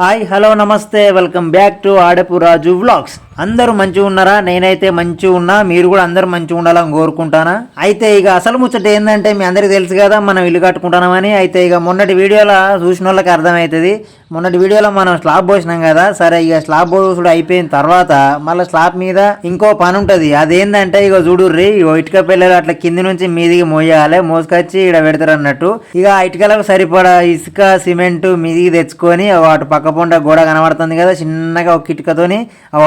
Hi hello నమస్తే welcome back to Adapu Raju vlogs. అందరూ మంచిగా ఉన్నారా? నేనైతే మంచిగా ఉన్నా మీరు కూడా అందరూ మంచిగా ఉండాలని కోరుకుంటానా? అయితే ఇక అసలు ముచ్చట ఏంటంటే మీ అందరికీ తెలుసు కదా మనం ఇల్లు కట్టుకుంటున్నామని. అయితే ఇక మొన్నటి వీడియోలో చూసిన వాళ్ళకి అర్థమవుతుంది. మొన్నటి వీడియోలో మనం స్లాబ్ పోసినాం కదా సరే ఇక స్లాబ్ పోసుడు అయిపోయిన తర్వాత మళ్ళీ స్లాబ్ మీద ఇంకో పని ఉంటుంది. అదేంటంటే ఇక చూడుర్రి ఇక ఇటుక పిల్లలు అట్లా కింది నుంచి మీదికి మోయాలి మోసుకొచ్చి ఇక్కడ పెడతారు అన్నట్టు. ఇక ఆ ఇటుకలకు సరిపడా ఇసుక సిమెంట్ మీదికి తెచ్చుకొని అటు పక్క పొండ గోడ కనబడుతుంది కదా చిన్నగా ఒక ఇటుకతోని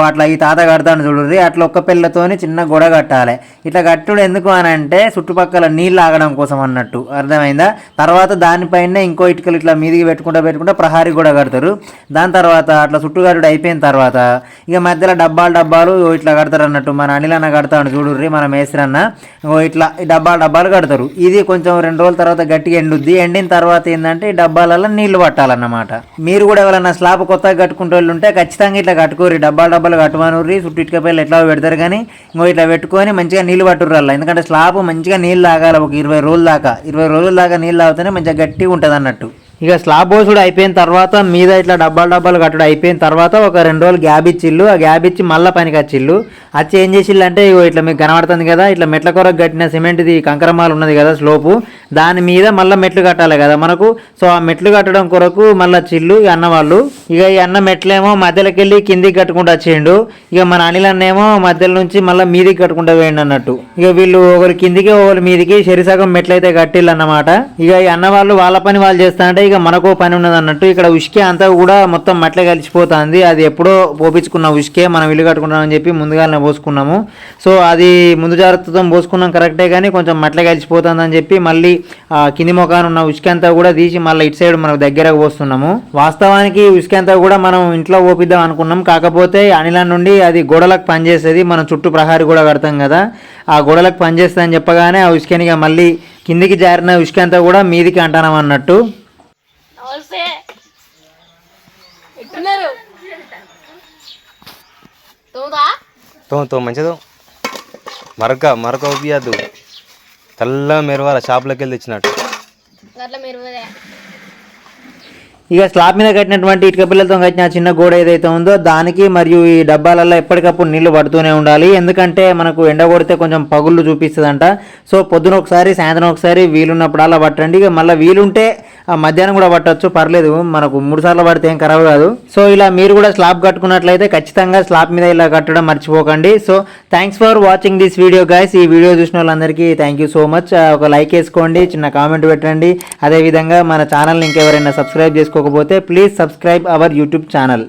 అట్లా ఈ తాత కడతాను చూడుర్రి అట్లా ఒక్క పిల్లతోని చిన్న గోడ కట్టాలి. ఇట్లా కట్టుడు ఎందుకు అని అంటే చుట్టుపక్కల నీళ్ళు ఆగడం కోసం అన్నట్టు. అర్థమైందా? తర్వాత దానిపైన ఇంకో ఇటుకలు ఇట్లా మీదికి పెట్టుకుంటా పెట్టుకుంటా ప్రహారీ గోడ కడతారు. దాని తర్వాత అట్లా చుట్టుగారుడు అయిపోయిన తర్వాత ఇక మధ్యలో డబ్బాలు డబ్బాలు ఇట్లా కడతారు అన్నట్టు మన అనిలన్న కడతాడు చూడుర్రి మన మేస్త్రన్న. ఓ ఇట్లా డబ్బాలు డబ్బాలు కడతారు. ఇది కొంచెం రెండు రోజుల తర్వాత గట్టిగా ఎండుద్ది. ఎండిన తర్వాత ఏంటంటే ఈ డబ్బాలలో నీళ్ళు పట్టాలన్నమాట. మీరు కూడా ఎవరైనా స్లాబ్ కొత్తగా కట్టుకుంటే వాళ్ళు ఉంటే ఖచ్చితంగా ఇట్లా కట్టుకోరు డబ్బాలు డబ్బాలు కట్టుమనుర్రి చుట్టూ ఇటుక పిల్లలు ఎట్లా పెడతారు కానీ ఇంకో ఇట్లా పెట్టుకొని మంచిగా నీళ్ళు పట్టుర్రల్లా. ఎందుకంటే స్లాబ్ మంచిగా నీళ్ళు తాగాలి ఒక ఇరవై రోజుల దాకా. ఇరవై రోజుల దాకా నీళ్ళు తాగితేనే మంచిగా గట్టిగా ఉంటుంది అన్నట్టు ఇక స్లాబ్ పోసుడు అయిపోయిన తర్వాత మీద ఇట్లా డబ్బాలు డబ్బాలు కట్టడం అయిపోయిన తర్వాత ఒక రెండు రోజులు గ్యాబ్ ఇచ్చిల్లు ఆ గ్యాబ్ ఇచ్చి మళ్ళీ పనికి వచ్చిల్లు వచ్చి ఏం చేసిల్లు అంటే ఇగో ఇట్లా మీకు కనబడుతుంది కదా ఇట్లా మెట్ల కొరకు కట్టిన సిమెంట్ది కంకరమాలు ఉన్నది కదా స్లోపు దాని మీద మళ్ళీ మెట్లు కట్టాలి కదా మనకు. సో ఆ మెట్లు కట్టడం కొరకు మళ్ళీ చిల్లు ఈ అన్న వాళ్ళు. ఇక ఈ అన్న మెట్లేమో మధ్యలోకి వెళ్ళి కిందికి కట్టుకుంటూ వచ్చేయండు ఇక మన అనిల్ అన్నేమో మధ్యలో నుంచి మళ్ళీ మీదికి కట్టుకుంటూ వేయండి అన్నట్టు. ఇక వీళ్ళు ఒకరు కిందికి ఒకరు మీదికి శరీసగం మెట్లయితే కట్టిల్లు అన్నమాట. ఇక ఈ అన్న వాళ్ళు వాళ్ళ పని వాళ్ళు చేస్తానంటే ఇక మనకో పని ఉన్నది అన్నట్టు ఇక్కడ ఉష్కే అంతా కూడా మొత్తం మట్లే కలిసిపోతుంది. అది ఎప్పుడో పోపించుకున్న ఉష్కే మనం ఇల్లు కట్టుకుంటామని చెప్పి ముందుగానే పోసుకున్నాము. సో అది ముందు జాగ్రత్తతో పోసుకున్నాం కరెక్టే కానీ కొంచెం మట్లే కలిసిపోతుంది అని చెప్పి మళ్ళీ ఆ కింది ముఖాన ఉన్న ఉష్క అంతా కూడా తీసి మళ్ళీ ఇటు సైడ్ మనకు దగ్గరకు పోస్తున్నాము. వాస్తవానికి ఉష్క అంతా కూడా మనం ఇంట్లో ఓపిద్దాం అనుకున్నాం. కాకపోతే అనిల నుండి అది గోడలకు పనిచేసేది మనం చుట్టూ ప్రహారీ కూడా కడతాం కదా. ఆ గోడలకు పనిచేస్తుందని అని చెప్పగానే ఆ ఉష్కనిగా మళ్ళీ కిందికి జారిన ఉష్క అంతా కూడా మీదికి అంటానం అన్నట్టు. నమస్తే ఎట్టున్నారు తోదా తో తో మంచిదో మరక మరక ఒప్పియద్దు తెల్ల మెరవాల షాప్లోకి వెళ్ళి తెచ్చినట్టు అట్లా ఇక స్లాబ్ మీద కట్టినటువంటి ఇటుక పిల్లలతో కట్టిన చిన్న గోడ ఏదైతే ఉందో దానికి మరియు ఈ డబ్బాలలో ఎప్పటికప్పుడు నీళ్ళు పడుతూనే ఉండాలి. ఎందుకంటే మనకు ఎండ కొడితే కొంచెం పగుళ్ళు చూపిస్తుందంట. సో పొద్దున ఒకసారి సాయంత్రం ఒకసారి వీలున్నప్పుడు అలా పట్టండి. ఇక మళ్ళీ వీలుంటే ఆ మధ్యాహ్నం కూడా పట్టొచ్చు. పర్లేదు మనకు మూడు సార్లు పడితే ఏం ఖరాబ్ కాదు. సో ఇలా మీరు కూడా స్లాబ్ కట్టుకున్నట్లయితే ఖచ్చితంగా స్లాబ్ మీద ఇలా కట్టడం మర్చిపోకండి. So thanks for watching this video guys ఈ వీడియో చూసిన వాళ్ళందరికీ థ్యాంక్ యూ సో మచ్ ఒక లైక్ వేసుకోండి చిన్న కామెంట్ పెట్టండి. అదేవిధంగా మన ఛానల్ని ఇంకెవరైనా సబ్స్క్రైబ్ చేసుకోకపోతే please subscribe our YouTube channel